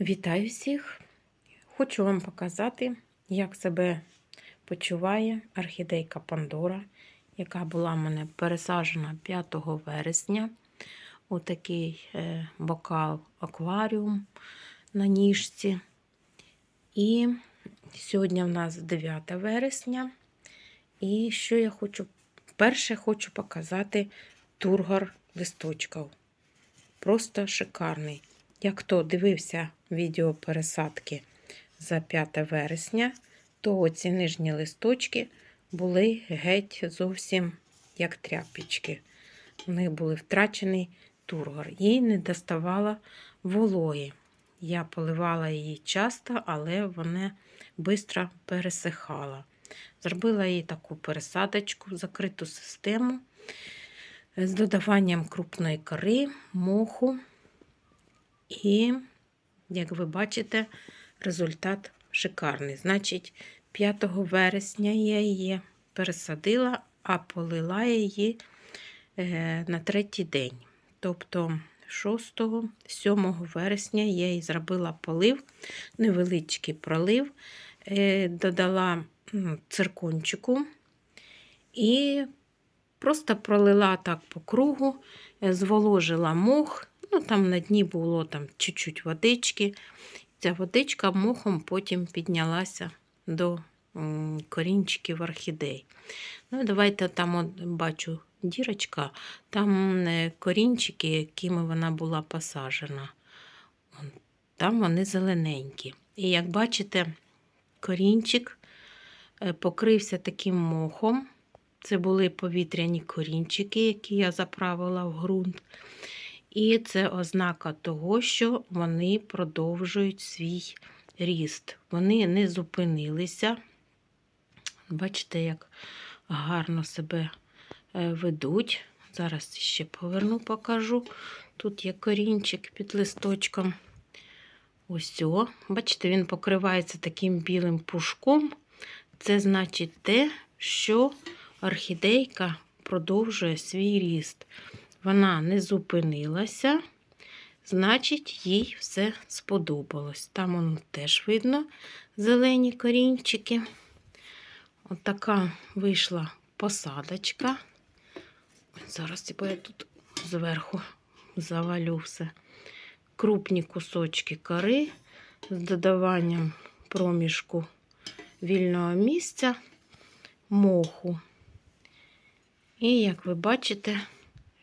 Вітаю всіх! Хочу вам показати, як себе почуває орхідейка Пандора, яка була в мене пересаджена 5 вересня. Отакий е, бокал акваріум на ніжці. І сьогодні в нас 9 вересня. І що я хочу? Перше хочу показати тургор листочків. Просто шикарний. Як хто дивився відео пересадки за 5 вересня, то оці нижні листочки були геть зовсім як тряпочки. В них був втрачений тургор. Їй не доставала вологи. Я поливала її часто, але вона швидко пересихала. Зробила їй таку пересадочку, закриту систему з додаванням крупної кори, моху. І, як ви бачите, результат шикарний. Значить, 5 вересня я її пересадила, а полила її е, на третій день. Тобто 6-7 вересня я їй зробила полив, невеличкий пролив, е, додала циркончику і просто пролила так по кругу, е, зволожила мох. Ну, там на дні було там чуть-чуть водички. Ця водичка мохом потім піднялася до корінчиків орхідей. Ну, Давайте там от, бачу дірочка, там е, корінчики, якими вона була посаджена. Там вони зелененькі. І як бачите, корінчик е, покрився таким мохом. Це були повітряні корінчики, які я заправила в ґрунт. І це ознака того, що вони продовжують свій ріст. Вони не зупинилися. Бачите, як гарно себе е, ведуть. Зараз ще поверну, покажу. Тут є корінчик під листочком. Ось о. Бачите, він покривається таким білим пушком. Це значить те, що орхідейка продовжує свій ріст вона не зупинилася, значить, їй все сподобалось. Там воно теж видно зелені корінчики. Отака вийшла посадочка. Зараз я тут зверху завалю все. Крупні кусочки кори з додаванням проміжку вільного місця, моху. І, як ви бачите,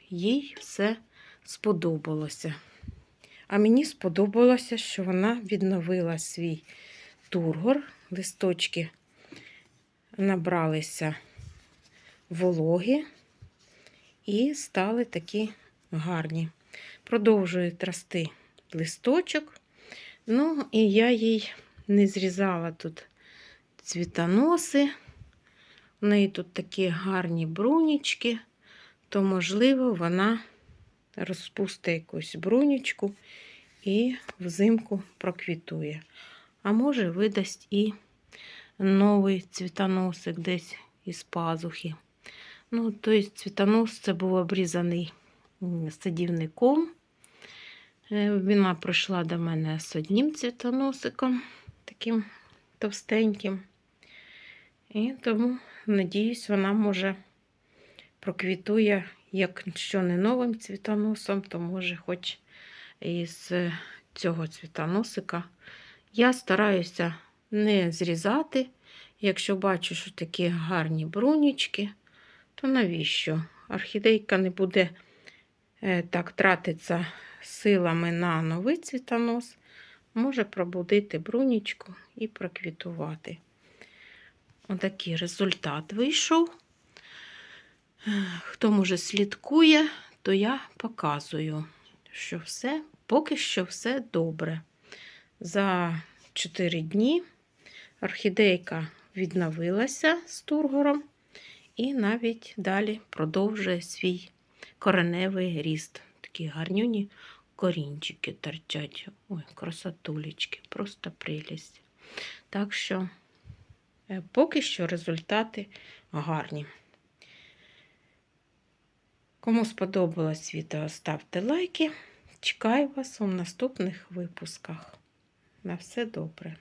їй все сподобалося. А мені сподобалося, що вона відновила свій тургор, листочки набралися вологи і стали такі гарні. Продовжують рости листочок. Ну, і я їй не зрізала тут цвітоноси. У неї тут такі гарні брунічки то, можливо, вона розпустить якусь брунічку і взимку проквітує. А може, видасть і новий цвітоносик десь із пазухи. Ну, тобто, цвітонос це був обрізаний садівником. Е, вона прийшла до мене з одним цвітоносиком, таким товстеньким. І тому, надіюсь, вона може проквітує, якщо не новим цвітоносом, то може хоч із цього цвітоносика. Я стараюся не зрізати. Якщо бачу, що такі гарні брунічки, то навіщо? Орхідейка не буде е, так тратитися силами на новий цвітонос, може пробудити брунічку і проквітувати. Отакий результат вийшов. Хто може слідкує, то я показую, що все, поки що все добре. За 4 дні орхідейка відновилася з тургором і навіть далі продовжує свій кореневий ріст. Такі гарнюні корінчики торчать. Ой, красотулечки, просто прелість. Так що, е, поки що результати гарні. Кому сподобалось відео, ставте лайки. Чекаю вас у наступних випусках. На все добре.